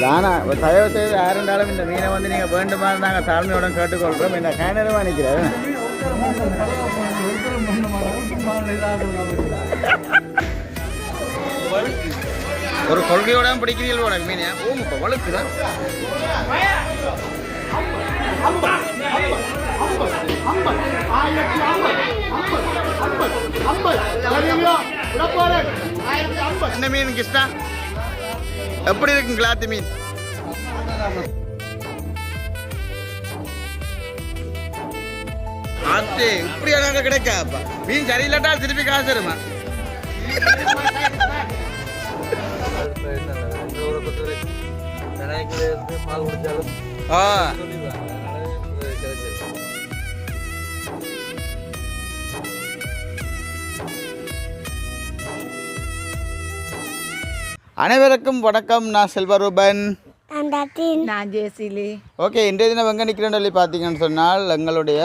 தானா தயவு செய்து யாருந்தாலும் இந்த மீனை வந்து நீங்கள் வேண்டுமா நாங்கள் தாழ்மையுடன் கேட்டுக்கொள்கிறோம் இந்த கேனரமா நிற்கிறேன் ஒரு கொள்கையோட பிடிக்கிறீங்களோட மீன். ஓம் இப்போ வழுக்குதான் என்ன மீன் கிருஷ்ணா. எப்படி இருக்கும் கிளாத்து மீன் ஆத்தே இப்படி அழகாக கிடைக்காப்பா மீன் சரியில்லாட்டா திருப்பி காசு தருமா? பால் குடிச்சாலும் அனைவருக்கும் வணக்கம். நான் செல்வரூபன். நான் ஜேசிலி ஓகே இன்றைய தினம் எங்கே நிற்கிறேன்னு சொல்லி பார்த்தீங்கன்னு சொன்னால் எங்களுடைய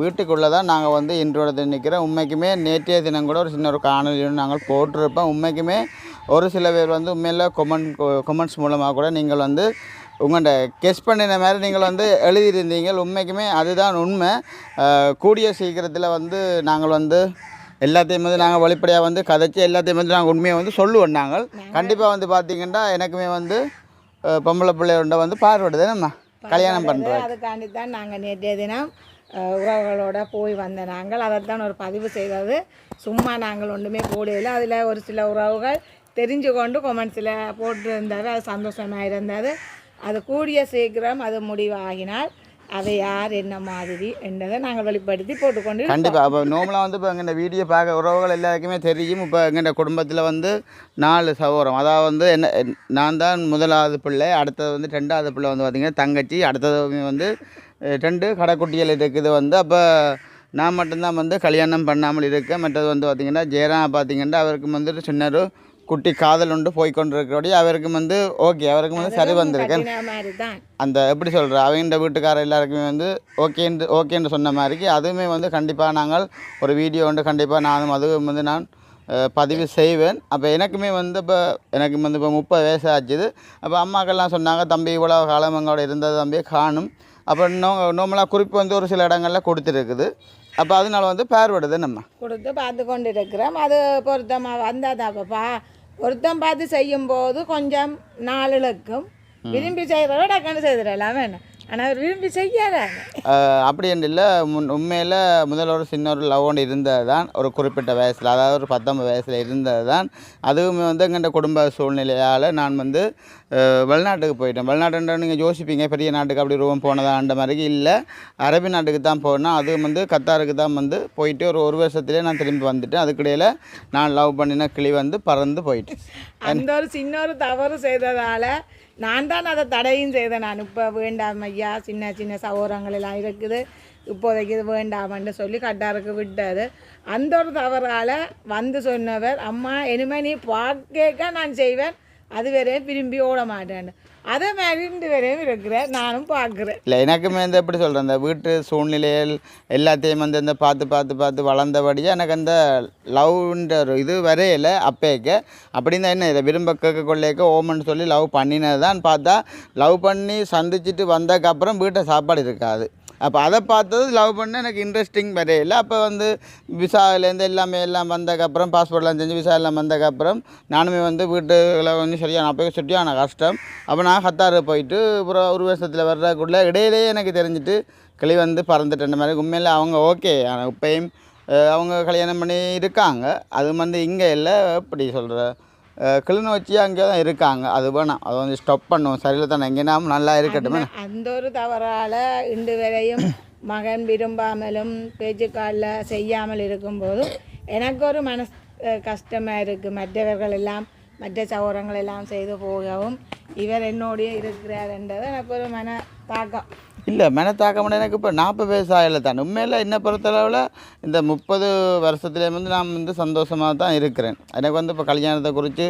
வீட்டுக்குள்ளே தான் நாங்கள் வந்து இன்றோட தினம் நிற்கிறோம் உண்மைக்குமே நேற்றைய தினம் கூட ஒரு சின்ன ஒரு காணொலி ஒன்று நாங்கள் போட்டிருப்போம். உண்மைக்குமே ஒரு சில பேர் வந்து உண்மையில் கொமெண்ட் கொமெண்ட்ஸ் மூலமாக கூட நீங்கள் வந்து உங்கள்கிட்ட கெஸ் பண்ணின மாதிரி நீங்கள் வந்து எழுதியிருந்தீங்க. உண்மைக்குமே அதுதான் உண்மை. கூடிய சீக்கிரத்தில் வந்து நாங்கள் வந்து எல்லாத்தையும் வந்து நாங்கள் வெளிப்படையாக வந்து கதைச்சி எல்லாத்தையும் வந்து நாங்கள் உண்மையை வந்து சொல்லுவோம் நாங்கள். கண்டிப்பாக வந்து பார்த்தீங்கன்னா எனக்குமே வந்து பொம்பளை பிள்ளையோட வந்து பார்வையிடுது. நம்ம கல்யாணம் பண்ணுறோம் அதுக்காண்டி தான் நாங்கள் நேற்றைய தினம் உறவுகளோட போய் வந்த நாங்கள். அதைத்தான் ஒரு பதிவு செய்தது. சும்மா நாங்கள் ஒன்றுமே போடல. அதில் ஒரு சில உறவுகள் தெரிஞ்சு கொண்டு கொமெண்ட்ஸில் போட்டிருந்தாரு அது சந்தோஷமாக இருந்தது. அது கூடிய சீக்கிரம் அது முடிவாகினால் அதை யார் என்ன மாதிரி என்றதை நாங்கள் வெளிப்படுத்தி போட்டுக்கொண்டு கண்டிப்பாக அப்போ நார்மலாக வந்து இப்போ எங்கள் வீடியோ பார்க்க உறவுகள் எல்லாருக்குமே தெரியும். இப்போ எங்கள் குடும்பத்தில் வந்து நாலு சகோதரம். அதாவது வந்து என்ன நான் தான் முதலாவது பிள்ளை அடுத்தது வந்து ரெண்டாவது பிள்ளை வந்து பார்த்திங்கன்னா தங்கச்சி அடுத்தது வந்து ரெண்டு கடைக்குட்டிகள் இருக்குது வந்து. அப்போ நான் மட்டும்தான் வந்து கல்யாணம் பண்ணாமல் இருக்கேன் மற்றது வந்து பார்த்திங்கன்னா ஜெயராம் பார்த்திங்கன்னா அவருக்கு வந்துட்டு சின்ன குட்டி காதல் உண்டு போய் கொண்டிருக்கிறபடி அவருக்கும் வந்து ஓகே அவருக்கும் வந்து சரி வந்திருக்கேன் அந்த எப்படி சொல்கிற அவங்க வீட்டுக்கார எல்லாருக்குமே வந்து ஓகேன்னு ஓகேன்னு சொன்ன மாதிரிக்கு அதுவுமே வந்து கண்டிப்பாக நாங்கள் ஒரு வீடியோ வந்து கண்டிப்பாக நானும் அதுவும் வந்து நான் பதிவு செய்வேன். அப்போ எனக்குமே வந்து இப்போ எனக்கு வந்து இப்போ முப்பது வயசு ஆச்சுது. அப்போ அம்மாக்கெல்லாம் சொன்னாங்க தம்பி இவ்வளோ காலம் எங்களோட இருந்தது தம்பி காணும். அப்போ நோ நார்மலாக குறிப்பு வந்து ஒரு சில இடங்களில் கொடுத்துருக்குது. அப்போ அதனால வந்து பேர்படுது நம்ம. கொடுத்து பார்த்து கொண்டு இருக்கிறோம் அது பொருத்தமாக வந்தால் அப்பப்பா பொருத்தம் பார்த்து செய்யும்போது கொஞ்சம் நாள் இழுக்கும். விரும்பி செய்கிறத டக்குன்னு செய்திடலாம். வேணும். ஆனால் அவர் விரும்பி செய்யறாங்க அஹ் அப்படி என்று இல்லை. முன் உண்மையில் முதல்ல ஒரு சின்ன ஒரு லவ் ஒன்று இருந்தது தான் ஒரு குறிப்பிட்ட வயசில் அதாவது ஒரு பத்தொன்பது வயசில் இருந்தது தான். அதுவுமே வந்து எங்கள்கிட்ட குடும்ப சூழ்நிலையால் நான் வந்து வெளிநாட்டுக்கு போயிட்டேன். வெளிநாட்டுன்ற நீங்கள் யோசிப்பீங்க பெரிய நாட்டுக்கு அப்படி ரூபம் போனதான்ற மாதிரி இல்லை. அரபி நாட்டுக்கு தான் போனேன். அதுவும் வந்து கத்தாருக்கு தான் வந்து போயிட்டு ஒரு ஒரு வருஷத்துலேயே நான் திரும்பி வந்துட்டேன். அதுக்கிடையில் நான் லவ் பண்ணின கிளி வந்து பறந்து போயிட்டு. அந்த ஒரு சின்ன ஒரு தவறு செய்ததால் நான் தான் அதை தடையும் செய்தேன். நான் இப்போ வேண்டாம் ஐயா சின்ன சின்ன சகோதரங்கள் எல்லாம் இருக்குது. இப்போதைக்கு இது வேண்டாமன்னு சொல்லி கட்டாருக்கு விட்டார் அந்த ஒரு தவறால் வந்து சொன்னவர் அம்மா இனிமேல் நீ பார்க்க நான் செய்வேன். அது வரையும் விரும்பி ஓட மாட்டேன்னு அதே மாதிரி ரெண்டு வரையும் இருக்கிறேன் நானும் பார்க்குறேன். இல்லை எனக்குமே வந்து எப்படி சொல்கிறேன் இந்த வீட்டு சூழ்நிலைகள் எல்லாத்தையும் வந்து இந்த பார்த்து பார்த்து பார்த்து வளர்ந்தபடியாக எனக்கு அந்த லவ்ன்ற ஒரு இது வரையலை அப்பேக்க. அப்படின்னு என்ன இதை விரும்ப கேட்க கொள்ளையக்க ஓமன்னு சொல்லி லவ் பண்ணினது தான் பார்த்தா லவ் பண்ணி சந்திச்சுட்டு வந்ததுக்கப்புறம் வீட்டை சாப்பாடு இருக்காது. அப்போ அதை பார்த்தது லவ் பண்ண எனக்கு இன்ட்ரெஸ்டிங் வரையில அப்போ வந்து விசாலேருந்து எல்லாமே எல்லாம் வந்ததுக்கப்புறம் பாஸ்போர்ட்லாம் செஞ்சு விசா எல்லாம் வந்ததுக்கப்புறம் நானுமே வந்து வீட்டுல வந்து சரியான அப்போ சுட்டியான கஷ்டம். அப்போ நான் ஹத்தாறு போயிட்டு அப்புறம் ஒரு வருஷத்தில் வர்றதுக்குள்ளே இடையிலேயே எனக்கு தெரிஞ்சுட்டு கிளி வந்து பறந்துட்டேன் மாதிரி உண்மையில் அவங்க ஓகே ஆனால் இப்பயும் அவங்க கல்யாணம் பண்ணி இருக்காங்க. அது வந்து இங்கே இல்லை எப்படி சொல்கிற கிளிநொச்சி அங்கே தான் இருக்காங்க. அது வேணாம். அதை வந்து ஸ்டாப் பண்ணுவோம். சரியில் தானே? எங்கேனாலும் நல்லா இருக்கட்டும். அந்த- ஒரு தவறால் இன்று வரையும் மகன் விரும்பாமலும் பேச்சுக்காலில் செய்யாமல் இருக்கும்போதும் எனக்கு ஒரு மனஸ் கஷ்டமாக இருக்குது மற்றவர்கள் எல்லாம் மற்ற சௌரங்கள் எல்லாம் செய்து போகவும் இவர் என்னோடய இருக்கிறார் என்றது எனக்கு ஒரு மன தாக்கம் இல்லை மனத்தாக்கம் எனக்கு இப்போ நாற்பது வயசு ஆகல தான். உண்மையில் என்னை பொறுத்தளவில் இந்த முப்பது வருஷத்துலேயே வந்து நான் வந்து சந்தோஷமாக தான் இருக்கிறேன். எனக்கு வந்து இப்போ கல்யாணத்தை குறித்து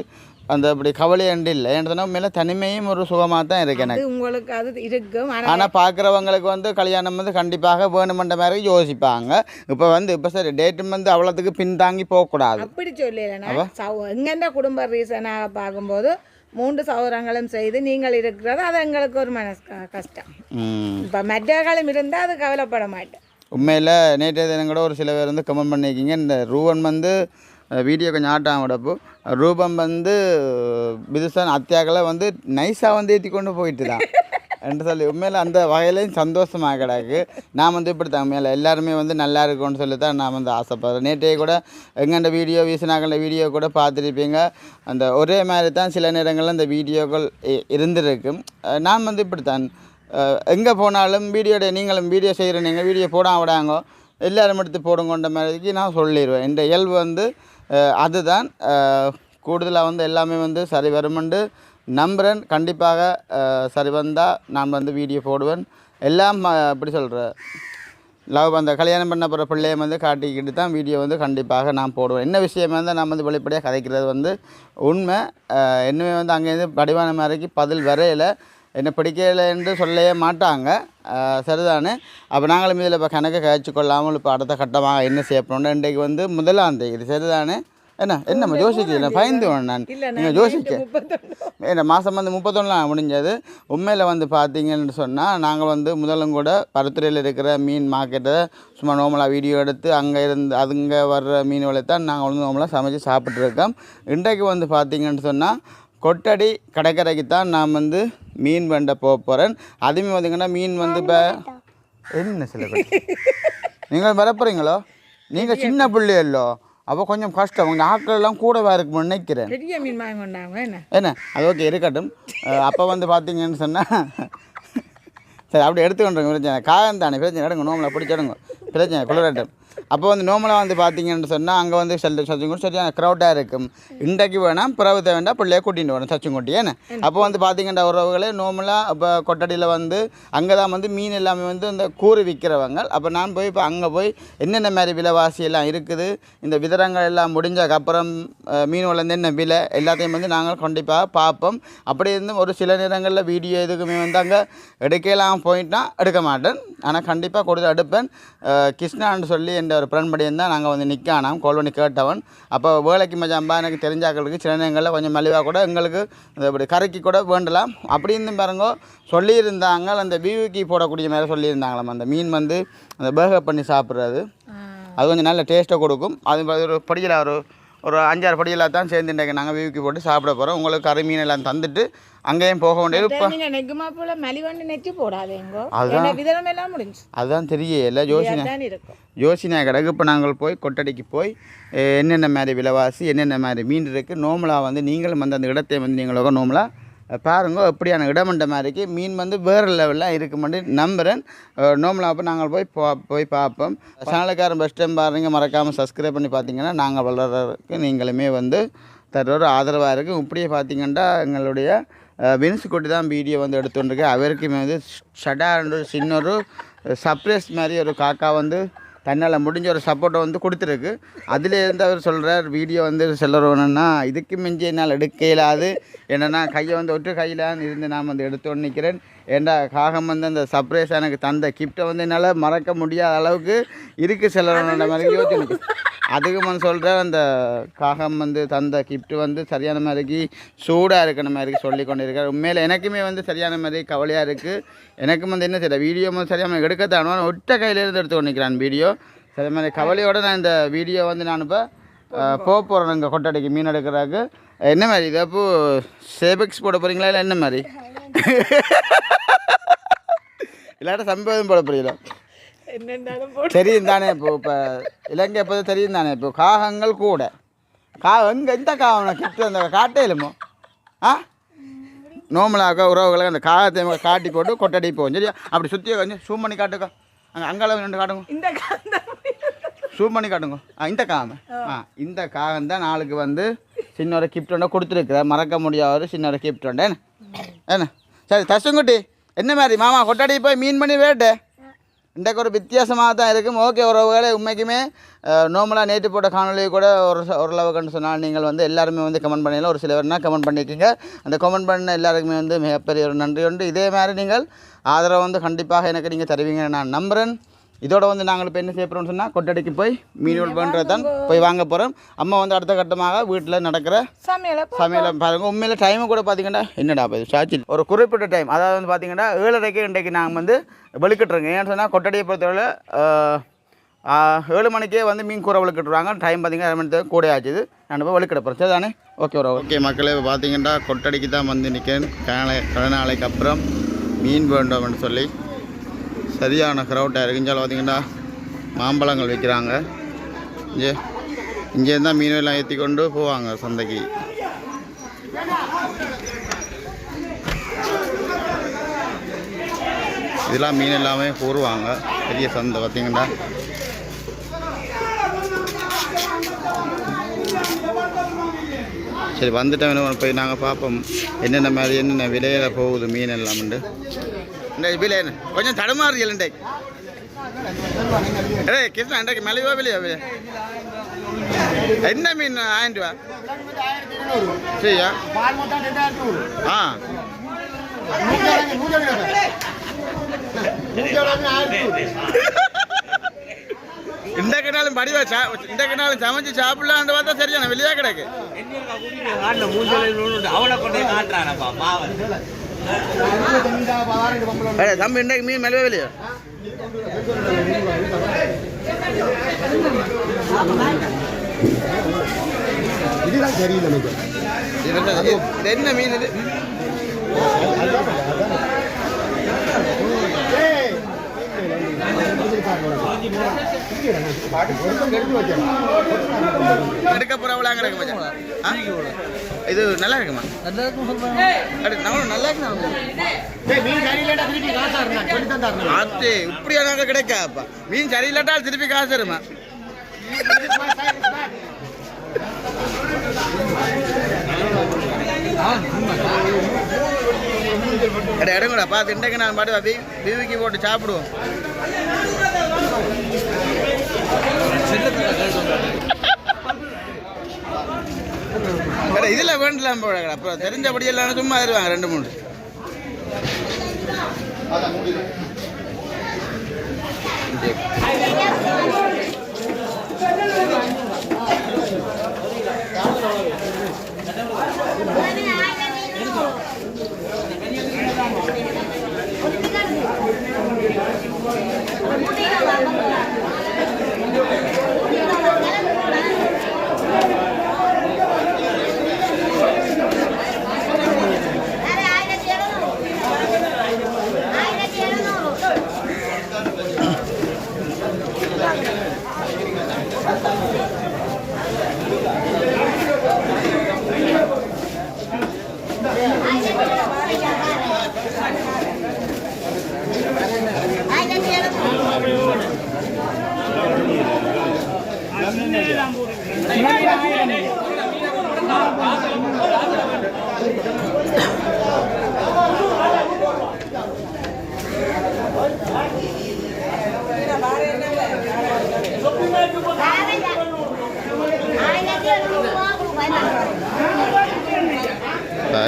அந்த அப்படி கவலை அண்டு இல்லை. ஏன்னா உண்மையில் தனிமையும் ஒரு சுகமாக தான் இருக்கு எனக்கு. உங்களுக்கு அது இருக்கும் ஆனால் பார்க்குறவங்களுக்கு வந்து கல்யாணம் வந்து கண்டிப்பாக வேணுமென்ற மாதிரி யோசிப்பாங்க. இப்போ வந்து இப்போ சரி டேட்டும் வந்து அவ்வளோத்துக்கு பின்தாங்கி போகக்கூடாது. அப்படி சொல்லலைன்னா சௌ எங்கெந்த குடும்ப ரீசனாக பார்க்கும்போது மூன்று சௌரங்களும் செய்து நீங்கள் இருக்கிறது அது எங்களுக்கு ஒரு மனசு கஷ்டம். இப்போ மற்றவர்களும் இருந்தால் அது கவலைப்பட மாட்டேன். உண்மையில் நேற்றைய தினம் கூட ஒரு சில பேர் வந்து கமெண்ட் பண்ணியிருக்கீங்க. இந்த ரூபன் வந்து வீடியோ கொஞ்சம் ஆட்டம் விடப்போ. ரூபம் வந்து பிதுசான் அத்தியாக்களை வந்து நைஸாக வந்து ஏற்றி கொண்டு போயிட்டு தான் என்று சொல்லி உண்மையில் அந்த வகையிலையும் சந்தோஷமாக கிடக்கு. நான் வந்து இப்படி தான் உண்மையில் எல்லாருமே வந்து நல்லா இருக்கும்னு சொல்லி தான் நான் வந்து ஆசைப்படுறேன் நேற்றைய கூட எங்கண்ட வீடியோ வீசினாக்கண்ட வீடியோ கூட பார்த்துருப்பீங்க. அந்த ஒரே மாதிரி தான் சில நேரங்களில் அந்த வீடியோக்கள் இ- இருந்திருக்கும் நான் வந்து இப்படி தான். எங்கே போனாலும் வீடியோட நீங்களும் வீடியோ செய்கிற நீங்கள் வீடியோ போடாம விடாங்க எல்லாரும் எடுத்து போடுங்கன்ற மாதிரிக்கு நான் சொல்லிடுவேன் இந்த இயல்பு வந்து அதுதான். கூடுதலாக வந்து எல்லாமே வந்து சரி வருமெண்டு. நம்புகிறேன் கண்டிப்பாக சரி வந்தால் நான் வந்து வீடியோ போடுவேன். எல்லாம் எப்படி சொல்கிற லவ் அந்த கல்யாணம் பண்ண போகிற பிள்ளைய வந்து காட்டிக்கிட்டு தான் வீடியோ வந்து கண்டிப்பாக நான் போடுவேன். என்ன விஷயமா இருந்தால் நான் வந்து வெளிப்படையாக கதைக்கிறது வந்து உண்மை. இன்னுமே வந்து அங்கேருந்து படிவான மாதிரிக்கு பதில் வரையலை. என்னை பிடிக்கலை என்று சொல்லவே மாட்டாங்க. சரிதானே? அப்போ நாங்களும் இதில் இப்போ கணக்கு கழிச்சு கொள்ளாமல் இப்போ அடுத்த கட்டமாக என்ன செய்யப்படணும் இன்றைக்கு வந்து முதலாம் தேதி சரிதானே? என்ன என்னம்மா யோசிக்கிறீங்க பயந்து நான். இல்லை நீங்கள் யோசிக்க. இந்த மாதம் வந்து முப்பத்தொன்னுலாம் முடிஞ்சது. உண்மையில் வந்து பார்த்தீங்கன்னு சொன்னால் நாங்கள் வந்து முதலும் கூட பருத்துறையில் இருக்கிற மீன் மார்க்கெட்டை சும்மா நார்மலாக வீடியோ எடுத்து அங்கே இருந்து அதுங்க வர்ற மீன்களை தான் நாங்கள் வந்து நார்மலாக சமைச்சு சாப்பிட்ருக்கோம் இன்றைக்கு வந்து பார்த்தீங்கன்னு சொன்னால் கொட்டடி கடற்கரைக்கு தான் நான் வந்து மீன் வேண்ட போக போகிறேன் அதுவுமே பார்த்தீங்கன்னா மீன் வந்து இப்போ என்ன சில நீங்கள் வரப்போகிறீங்களோ நீங்கள் சின்ன பிள்ளையல்லோ? அப்போ கொஞ்சம் கஷ்டம். உங்கள் ஆட்கள் எல்லாம் கூடவா இருக்கும்னு நினைக்கிறேன். பெரிய மீன் வாங்கி கொண்டாங்க என்ன? என்ன? அது ஓகே இருக்கட்டும். அப்போ வந்து பார்த்தீங்கன்னு சொன்னால் சரி அப்படி எடுத்துக்கொண்டுங்க பிரச்சனை காகம் தானே பிரச்சனை எடுங்க நோமலை பிடிச்சிடுங்க பிரச்சனை குளிரட்டும். அப்போ வந்து நோமலாக வந்து பார்த்தீங்கன்னு சொன்னால் அங்கே வந்து செல் சச்சுங்குடி சரியான க்ரௌடாக இருக்கும். இன்றைக்கு வேணாம் பிறகு வேண்டாம் பிள்ளைய கூட்டிகிட்டு வரணும் சச்சுங்குட்டி ஏன்னா? அப்போ வந்து பார்த்தீங்கன்னா உறவுகளே நோமலாக இப்போ கொட்டடியில் வந்து அங்கே தான் வந்து மீன் எல்லாமே வந்து இந்த கூறு விற்கிறவங்க அப்போ நான் போய் இப்போ அங்கே போய் என்னென்ன மாதிரி விலைவாசி எல்லாம் இருக்குது இந்த விதரங்கள் எல்லாம் முடிஞ்சதுக்கப்புறம் அஹ், மீன் வளர்ந்து என்ன விலை எல்லாத்தையும் வந்து நாங்கள் கண்டிப்பாக பார்ப்போம். அப்படி இருந்தும் ஒரு சில நேரங்களில் வீடியோ எதுக்குமே வந்து அங்கே எடுக்கலாம் போயிட்டா எடுக்க மாட்டேன். ஆனால் கண்டிப்பாக கொடுத்து எடுப்பேன் கிருஷ்ணான்னு சொல்லி என்ற ஒரு பிரண்படியும் தான் நாங்கள் வந்து நிற்கானாம் கோல் பண்ணி கேட்டவன். அப்போ வேலைக்கு மஜாம்பா எனக்கு தெரிஞ்சாக்களுக்கு சில நேரங்களில் கொஞ்சம் மலிவாக கூட எங்களுக்கு இப்படி கரைக்கு கூட வேண்டலாம். அப்படி இருந்தும் பாருங்க சொல்லியிருந்தாங்க. அந்த பிவிக்கு போடக்கூடிய மாதிரி சொல்லியிருந்தாங்களாம். அந்த மீன் வந்து அந்த பேகப் பண்ணி சாப்பிட்றது. அது கொஞ்சம் நல்ல டேஸ்ட்டை கொடுக்கும். அது ஒரு படியில் ஒரு ஒரு அஞ்சாறு படியில் தான் சேர்ந்து இன்றைக்கு நாங்கள் வீவுக்கு போட்டு சாப்பிட போகிறோம் உங்களுக்கு கறி மீன் எல்லாம் தந்துட்டு அங்கேயும் போக வேண்டியது இப்போ நீங்க நெக்குமா போல மலிவண்டு நெச்சு போடாதேங்கோ அதான். என்ன விதரம் எல்லாம் முடிஞ்சு. அதுதான் தெரியல இருக்கும். யோசினா கிடக்கு இப்போ நாங்கள் போய் கொட்டடிக்கு போய் என்னென்ன மாதிரி விலைவாசி என்னென்ன மாதிரி மீன் இருக்குது நோமலாக வந்து நீங்களும் வந்து அந்த இடத்தை வந்து நீங்களோட நோமலாக பாருங்க எப்படியான இடமண்ட மாதிரிக்கு மீன் வந்து வேறு லெவலில் இருக்குமெண்டு நம்புகிறேன் நோமலாக அப்போ நாங்கள் போய் பா போய் பார்ப்போம். சேனலுக்காரன் பெஸ்ட் டைம் பாருங்க மறக்காமல் சப்ஸ்கிரைப் பண்ணி பார்த்தீங்கன்னா நாங்கள் வளர்கிறதுக்கு நீங்களுமே வந்து தர ஒரு ஆதரவாக இருக்குது இப்படியே பார்த்தீங்கன்னா எங்களுடைய வின்ஸ் குட்டி தான் வீடியோ வந்து எடுத்துட்டுருக்கு. அவருக்குமே வந்து ஷடான்னு சின்னொரு சின்ன ஒரு சர்ப்ரைஸ் மாதிரி ஒரு காக்கா வந்து தன்னால் முடிஞ்ச ஒரு சப்போர்ட்டை வந்து கொடுத்துருக்கு. அதுலேருந்து அவர் சொல்கிறார் வீடியோ வந்து செல்லறோன்னா இதுக்கு மிஞ்சி என்னால் எடுக்க இயலாது என்னென்னா கையை வந்து ஒற்று கையில் இருந்து நான் வந்து எடுத்து நிற்கிறேன் ஏண்டா காகம் வந்து அந்த சர்ப்ரைஸ் எனக்கு தந்த கிஃப்ட்டை வந்து என்னால் மறக்க முடியாத அளவுக்கு இருக்குது செல்லறோன்ற மாதிரி யோசிச்சு அதுக்கு வந்து சொல்கிறார் அந்த காகம் வந்து தந்த கிஃப்ட் வந்து சரியான மாதிரிக்கு சூடாக இருக்கிற மாதிரி சொல்லி கொண்டு இருக்கார் உண்மையில் எனக்குமே வந்து சரியான மாதிரி கவலையாக இருக்குது எனக்கும் வந்து என்ன தெரியல வீடியோ வந்து சரியான மாதிரி எடுக்கத்தானோ ஒற்ற கையிலேருந்து எடுத்து நிற்கிறான் வீடியோ சரி மாதிரி கவலையோடு நான் இந்த வீடியோ வந்து நான் இப்போ போக போகிறேன் இங்கே கொட்டடைக்கு மீன் எடுக்கிறதுக்கு என்ன மாதிரி இது அப்போ சேபெக்ஸ் போட போகிறீங்களா இல்லை என்ன மாதிரி? இல்லாட்ட சம்பவம் போட. போட்டு தெரியும் தானே இப்போ இப்போ இலங்கை எப்போ தெரியும் தானே இப்போ காகங்கள் கூட. கா எங்கே எந்த காகம் கிட்ட அந்த காட்டையிலுமோ ஆ? நோமலாக உறவுகளை அந்த காகத்தை காட்டி போட்டு கொட்டடி போகும் சரியா? அப்படி சுற்றி கொஞ்சம் சூம் பண்ணி காட்டுக்கோ. அங்கே அங்கால ரெண்டு காட்டுங்க. இந்த சூம் பண்ணி காட்டுங்க. ஆ இந்த காகம். ஆ. இந்த காகம் தான் நாளுக்கு வந்து சின்ன ஒரு கிஃப்ட் ஒன்று கொடுத்துருக்குற மறக்க முடியாத ஒரு சின்ன ஒரு கிஃப்ட் ஒன்று என்ன? சரி தசுங்குட்டி என்ன மாதிரி? மாமா கொட்டாடி போய் மீன் பண்ணி வேட்டு இன்றைக்கு ஒரு வித்தியாசமாக தான் இருக்கும். ஓகே ஒரு உண்மைக்குமே நார்மலாக நேற்று போட்ட காணொலி கூட ஒரு ஓரளவுக்குன்னு சொன்னால் நீங்கள் வந்து எல்லாருமே வந்து கமெண்ட் பண்ணல ஒரு சிலவர்னா கமெண்ட் பண்ணியிருக்கீங்க? அந்த கமெண்ட் பண்ண எல்லாருக்குமே வந்து மிகப்பெரிய ஒரு நன்றி உண்டு இதே மாதிரி நீங்கள் ஆதரவு வந்து கண்டிப்பாக எனக்கு நீங்கள் தருவீங்கன்னு நான் நம்புகிறேன் இதோட வந்து நாங்கள் இப்போ என்ன செய்ய போகிறோம்னு சொன்னால் கொட்டடிக்கு போய் மீன் பண்ணுறது தான் போய் வாங்க போகிறோம் அம்மா வந்து அடுத்த கட்டமாக வீட்டில் நடக்கிற சமையல சமையல பாருங்க. உண்மையில டைம் கூட பார்த்தீங்கன்னா என்னடா இது சாச்சில் ஒரு குறிப்பிட்ட டைம் அதாவது வந்து பார்த்தீங்கன்னா ஏழரைக்கு இன்றைக்கு நாங்கள் வந்து வெளுக்கிட்டுருங்க ஏன்னு சொன்னால் கொட்டடியை பொறுத்தவரை ஏழு மணிக்கே வந்து மீன் கூரை வெளுக்கிட்டுருவாங்க டைம் பார்த்தீங்கன்னா அரை மணி கூட ஆச்சுது நான் போய் வெளுக்கிட போகிறேன் சரி தானே ஓகே ஒரு ஓகே மக்களே இப்போ பார்த்தீங்கன்னா கொட்டடிக்கு தான் வந்து நிற்கிறேன் கடனை கடனாளைக்கு அப்புறம் மீன் வேண்டும்னு சொல்லி சரியான க்ரௌட்டாக இருக்கு. இங்கே பார்த்தீங்கன்னா மாம்பழங்கள் விற்கிறாங்க இங்கே இங்கே இருந்தால் மீன் எல்லாம் ஏற்றி கொண்டு போவாங்க சந்தைக்கு. இதெல்லாம் மீன் எல்லாமே கூறுவாங்க பெரிய சந்தை பார்த்தீங்கன்னா சரி வந்துட்டோம் போய் நாங்கள் பார்ப்போம். என்னென்ன மாதிரி என்னென்ன விலையில போகுது மீன் எல்லாம்ண்டு இந்த விலை கொஞ்சம் தடுமாறுகள் இன்றைக்கு ஏய் கிருஷ்ணா இன்றைக்கு மலைவா விலையா விலை என்ன மீன் ஆயிரம் ரூபா? சரியா? ஆ. இந்த கிட்டாலும் படிவா இந்த கிட்டாலும் சமைச்சு சாப்பிடலான்னு பார்த்தா சரியான வெளியா கிடக்கு. அவனை தம்பி இன்றைக்கு மீன் மலிவா விலையா இதுதான் சரியில்லை எனக்கு என்ன மீன் இது? எடுக்க போறவளா கிடக்கு மச்சான். இது நல்லா இருக்குமா? அட, நம்மளும் நல்லா இருக்கு மீன் சரியில்லைடா திருப்பி காசா இருந்தான் இப்படியா நாங்க கிடைக்காப்பா மீன் சரியில்லாட்டா திருப்பி காசு இருமா அட எடுங்கடா பார்த்து இன்றைக்கு நான் பாட்டு பி பிவிக்கு போட்டு சாப்பிடுவோம். இதில் வேண்டலாம் போட அப்புறம் தெரிஞ்சபடி எல்லாம் சும்மா தருவாங்க ரெண்டு மூணு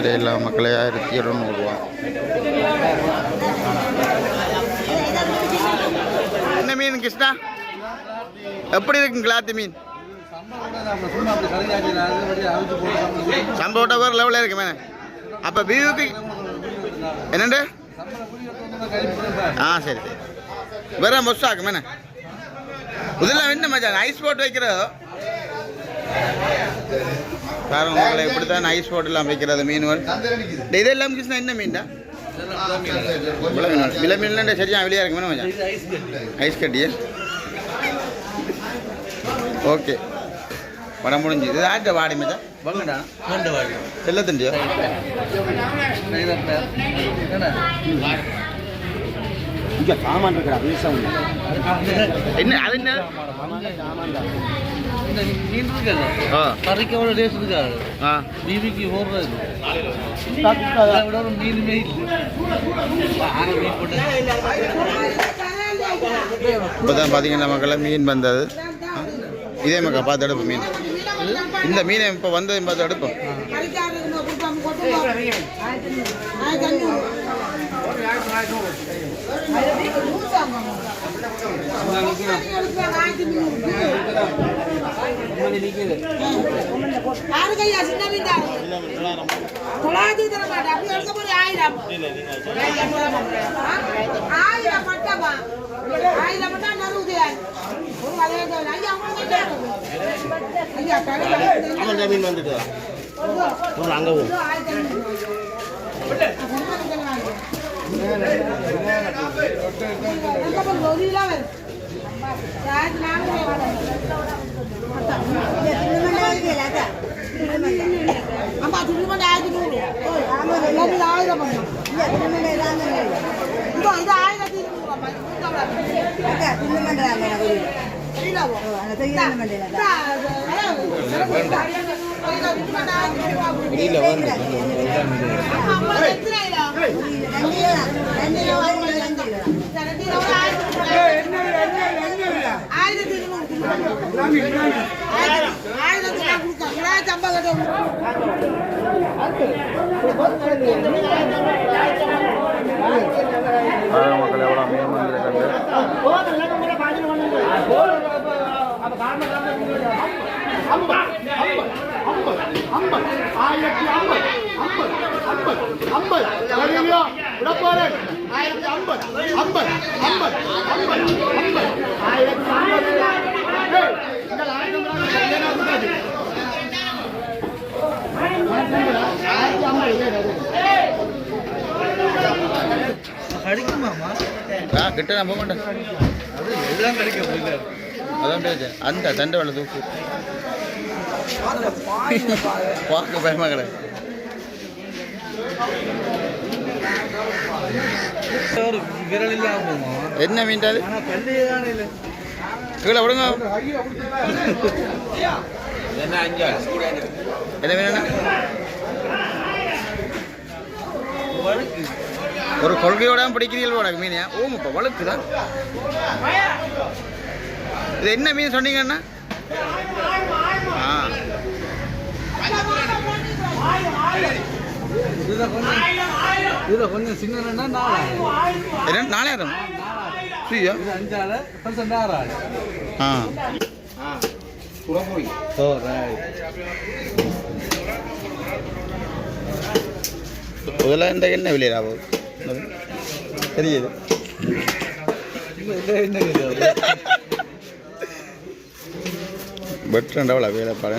மாதிரி எல்லா மக்களே ஆயிரத்தி எழுநூறுவா என்ன மீன் கிருஷ்ணா? எப்படி இருக்குங்க கிளாத்து மீன்? சம்பவட்ட வேறு லெவலில் இருக்கு மேலே அப்போ வியூக்கு என்னண்டு? ஆ சரி சரி. வேற மொஸ்ட் ஆகும் மேனே. இதெல்லாம் என்ன மச்சான் ஐஸ் போட்டு வைக்கிறோம் பாருங்க மக்களை இப்படி தான் ஐஸ் போட்டுலாம் வைக்கிறது மீன்கள் இதெல்லாம் கிருஷ்ணா என்ன மீன்டா வில மீன் வில மீன்லாம் சரியா வெளியாக இருக்கு மச்சான். ஐஸ் கட்டியே ஓகே படம் முடிஞ்சு. இது ஆட்ட வாடி மச்சான்? வாங்கடா. செல்லத்தண்டியோ? இங்க சாமான் இருக்கிற வீசம் என்ன அது என்ன? கறிக்கு அவ்வளோ டேஸ்ட் இருக்காது ஆ. பிபிக்கு ஓடுறது அதை விட ஒரு மீனுமே இப்போ தான் பார்த்தீங்கன்னா மக்களை மீன் வந்தது? இதே மக்கா பார்த்து எடுப்போம் மீன். இந்த மீனை இப்போ வந்தது பார்த்து எடுப்போம். யாருக்கையா சின்ன மீன் தான் தொள்ளாயிரத்தி தர மாட்டேன் அப்படி எடுக்க போய் ஆயிரம் ஆயிரம் மட்டுமா ஆயிரம் மட்டும் போ. அம்மா திருமணம் ஆயிரத்தி நூறு ஆயிரத்தி மக்கள் எவ்வளோ மீன் வந்திருக்காங்க ஐம்பது ஐம்பது ஐம்பது ஆயிரத்தி ஐம்பது. ஐம்பது ஐம்பது ஐம்பது. ஆயிரத்தி. ஆயிரத்தி கிடைக்குமாமா கிட்ட போக மாட்டேன். எல்லாம் அதான் அந்த தண்டை வேலை தூக்கு பார்க்க பயமா கிடையாது ஒரு விரல் இல்லாம போமா என்ன மீன்டாது ஆனா கீழே விடுங்க. என்ன மீன் ஒரு கொள்கையோட பிடிக்கிறீர்கள் உனக்கு மீனியா ஓமப்பா தான். இது என்ன மீன் சொன்னீங்கன்னா? ஆ. இதுல கொஞ்சம் இதுல கொஞ்சம் சின்னன்னா நாலாயிரம். நாலாயிரம்? ஃப்ரீயா? இது அஞ்சால பர்சன்ட் ஆறாள் ஆ. ஓ ரைட் முதல்ல இந்த என்ன விலையா போகுது தெரியுது. பெட்ரண்டவளா வேலை பாரு.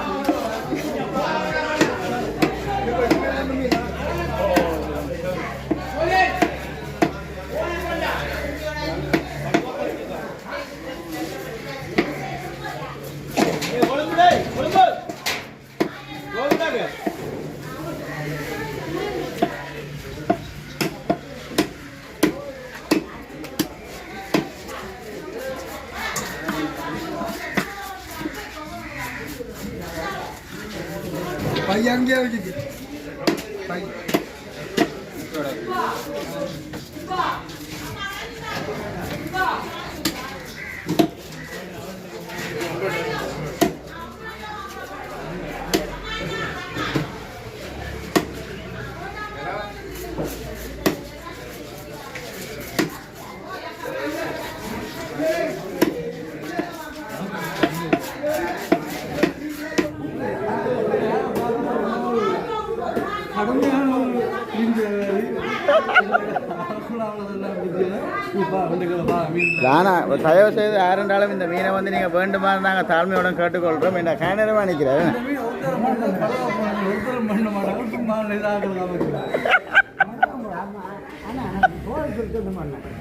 தயவு செய்து யாருண்டாலும் இந்த மீனை வந்து நீங்கள் வேண்டுமா நாங்கள் தாழ்மையுடன் கேட்டுக்கொள்கிறோம் என்ன கேனரமாக நிற்கிறேன்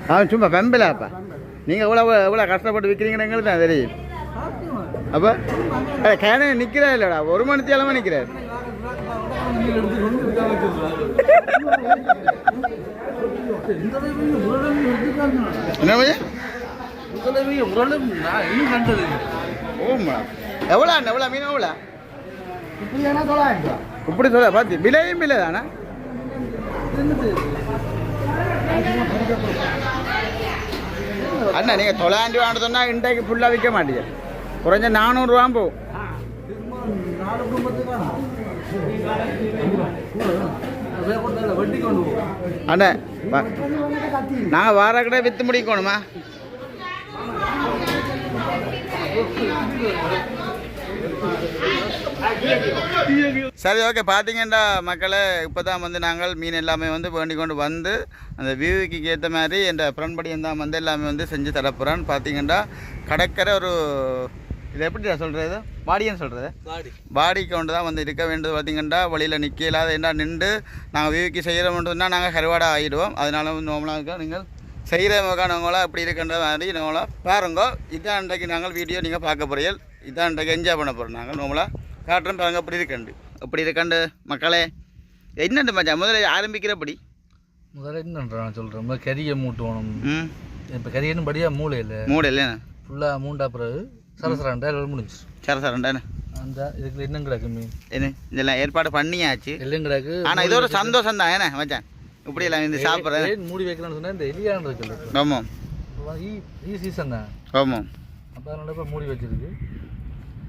அவன் சும்மா பெம்பிலாப்பா நீங்கள் இவ்வளோ இவ்வளோ கஷ்டப்பட்டு விற்கிறீங்கன்னு எங்களுக்கு தான் தெரியும். அப்போ கேன நிற்கிறா இல்லைடா? ஒரு மணி தேலமாக நிற்கிறார் என்ன ஓம்மா எவ்வளோ அண்ணா? எவ்வளோ மீன் எவ்வளோ இப்படி சொல்ல பார்த்து விலையும் விலை தானே அண்ணா நீங்கள் தொள்ளாயிரம் ரூபா சொன்னா இன்றைக்கு ஃபுல்லாக விற்க மாட்டீங்க குறைஞ்ச நானூறுரூவா போகும் அண்ணா நான் வார கடை விற்று முடிக்கணுமா சரி ஓகே பார்த்தீங்கன்னா மக்களே இப்போ தான் வந்து நாங்கள் மீன் எல்லாமே வந்து வேண்டிக் கொண்டு வந்து அந்த வியூக்கு ஏற்ற மாதிரி என்ற புறன்படியும் தான் வந்து எல்லாமே வந்து செஞ்சு தரப்போகிறான்னு பார்த்தீங்கன்னா கடற்கரை ஒரு இது எப்படி சொல்கிறது பாடின்னு சொல்கிறது பாடி கொண்டு தான் வந்து இருக்க வேண்டியது பார்த்தீங்கன்னா வழியில் நிற்க இல்லாத என்ன நின்று நாங்கள் விவிக்கு செய்கிறோம்ன்றதுனா நாங்கள் கருவாடை ஆகிடுவோம் அதனால வந்து நோமலாக நீங்கள் செய்கிற முகானவங்களாம் எப்படி இருக்கின்ற மாதிரி நோமலா பாருங்க. இதான் இன்றைக்கு நாங்கள் வீடியோ நீங்கள் பார்க்க போறீங்க இதான் இன்றைக்கு என்ஜாய் பண்ண போகிறோம் நாங்கள். நோமலாக காட்டுறோம் பாருங்க அப்படி இருக்கண்டு. அப்படி இருக்கண்டு மக்களே என்னண்டு மச்சான்? முதல்ல ஆரம்பிக்கிறபடி. முதல்ல என்னன்றா நான் சொல்கிறேன் முதல்ல கறியை மூட்டணும் ம். இப்போ கறியன்னு படியாக மூளை இல்லை. மூடு இல்லைண்ணா ஃபுல்லாக மூண்டா பிறகு சரசராண்டா எல்லாம் முடிஞ்சு சர சரண்டாண்ணே அந்த இதுக்கு என்ன கிடக்கு மீன். என்ன? இதெல்லாம் ஏற்பாடு பண்ணியாச்சு. எல்லாம் கிடக்கு. ஆனால் இது ஒரு சந்தோஷம் தான் ஏண்ணே மச்சான்? இப்படி எல்லாம் இந்த சாப்பிட்றேன். மூடி வைக்கலாம்னு சொன்னா இந்த எலியான் இருக்குல்ல ஆமாம். ஈ சீசன் தான். ஆமாம். அப்போ மூடி வச்சிருக்கு.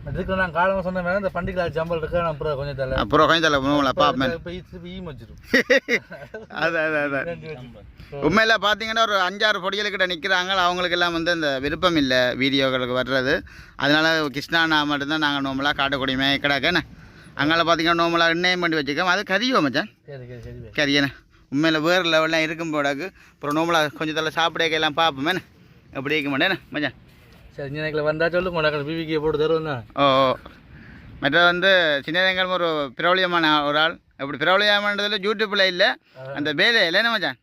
அதுக்கு நான் காலமாக சொன்ன வேணா இந்த பண்டிகை ஜம்பல் இருக்கு. நான் அப்புறம் கொஞ்சம் தலை அப்புறம் கொஞ்சம் தலை இப்போ அது அது அது. உண்மையில் பார்த்தீங்கன்னா ஒரு அஞ்சாறு பொடிகளுக்கிட்ட நிற்கிறாங்க அவங்களுக்கு எல்லாம் வந்து இந்த விருப்பம் இல்லை வீடியோக்களுக்கு வர்றது. அதனால கிருஷ்ணானா மட்டும்தான் நாங்கள் நோம்பலாக காட்டக்கூடிய கிடாக்கண்ணே அங்கே பார்த்தீங்கன்னா நோம்பலாக எண்ணெயும் பண்ணி வச்சுக்கோம் அது கறியோ மச்சான். கரியண்ணே உண்மையில் வேறு லெவல்லாம் இருக்கும் போடாக்கு அப்புறம் நோம்பலாக கொஞ்சம் தலை சாப்பிடக்க எல்லாம் பார்ப்போமேண்ணே எப்படி இருக்க மாட்டேண்ணே மச்சான்? சரி இன்னைக்கு வந்தா சொல்லு உனக்கு பிவிக்கு போட்டு தருவேன் தான் ஓ. மற்றது வந்து சின்னதங்கள் ஒரு பிரபலியமான ஒரு ஆள். அப்படி பிரபலியமானதில் யூடியூப்பில் இல்லை அந்த வேலை இல்லைன்னு மச்சான்?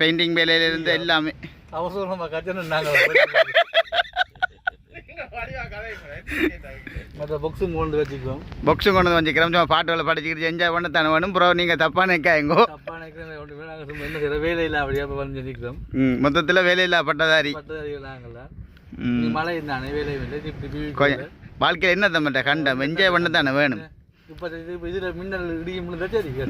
பெயிண்டிங் வேலையிலேருந்து எல்லாமே. அவசரமாக கட்டணும் நாங்கள் மற்ற புக்ஸும் கொண்டு வச்சுக்குவோம். பாக்ஸும் கொண்டு வந்து வச்சுக்கிறோம். சும்மா பாட்டுகளை படிச்சுக்கிட்டு என்ஜாய் பண்ண தானே வேணும். அப்புறம் நீங்கள் தப்பாக நிற்காயங்கோ தப்பா நினைக்கிறேன். ஒன்று நாங்கள் சும்மா என்ன வேலை இல்லை அப்படியே வந்து நிற்கிறோம். மொத்தத்தில் வேலையில்லா பட்டதாரி பட்டதாரிகள் நாங்கள்லாம் மழை இருந்தானே வேலை இல்லை வாழ்க்கையில் என்ன தம்பிட்ட கண்டம்? என்ஜாய் பண்ண தானே வேணும்?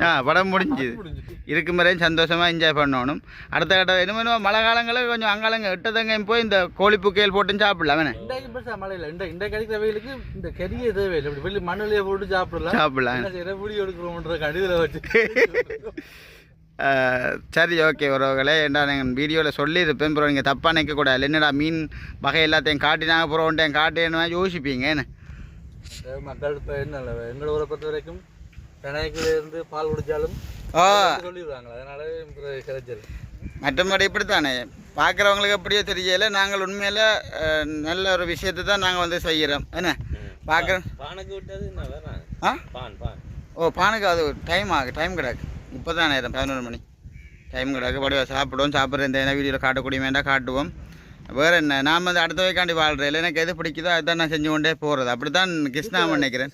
ஆ படம் முடிஞ்சுது. முடிஞ்சு இருக்கும் வரையும் சந்தோஷமாக என்ஜாய் பண்ணணும். அடுத்த கட்ட இனிமேல் மழை காலங்களில் கொஞ்சம் அங்காலங்க எட்டதங்கையும் போய் இந்த கோழி புக்கையில் போட்டு சாப்பிடலாம் வேணே மழை இல்லை. இந்த இந்த கிடைக்கிற வெயிலுக்கு இந்த கறியே தேவையில்லை. இப்படி வெளியே மண்ணிலேயே போட்டு சாப்பிடலாம். சாப்பிடலாம். எடுக்கிறோம்ன்ற கடிதில் வச்சு. சரி ஓகே உறவுகளே ஏன்டா நீங்கள் வீடியோவில் சொல்லியிருப்பேன் அப்புறம் நீங்கள் தப்பாக நினைக்கக்கூடாது. என்னடா மீன் வகை எல்லாத்தையும் காட்டினாங்க ஒன்றையும் காட்டேன்னு யோசிப்பீங்க என்ன? மக்கள் இப்போ என்ன எங்களை ஊரை பொறுத்த வரைக்கும் பிணையத்துல இருந்து பால் குடிச்சாலும் ஓ சொல்லிடுவாங்க அதனால கிடைச்சது. மற்றபடி இப்படித்தானே? பார்க்குறவங்களுக்கு எப்படியோ தெரியல. நாங்கள் உண்மையில் நல்ல ஒரு விஷயத்தை தான் நாங்கள் வந்து செய்கிறோம். என்ன? பார்க்குற பானுக்கு விட்டது என்ன ஆ? பான் பான். ஓ பானுக்கு அது டைம் ஆகு டைம் கிடக்கு. இப்போ பதினோரு நேரம் பதினொரு மணி. டைம் கிடக்கு படி சாப்பிடுவோம் சாப்பிட்ற இந்த வீடியோவில் காட்டக்கூடிய வேண்டாம் காட்டுவோம். வேறு என்ன நான் வந்து அடுத்த வைக்காண்டி வாழ்கிறேன் இல்லை எனக்கு எது பிடிக்குதோ அதுதான் நான் செஞ்சு கொண்டே போகிறது அப்படி தான் கிருஷ்ணா நினைக்கிறேன்.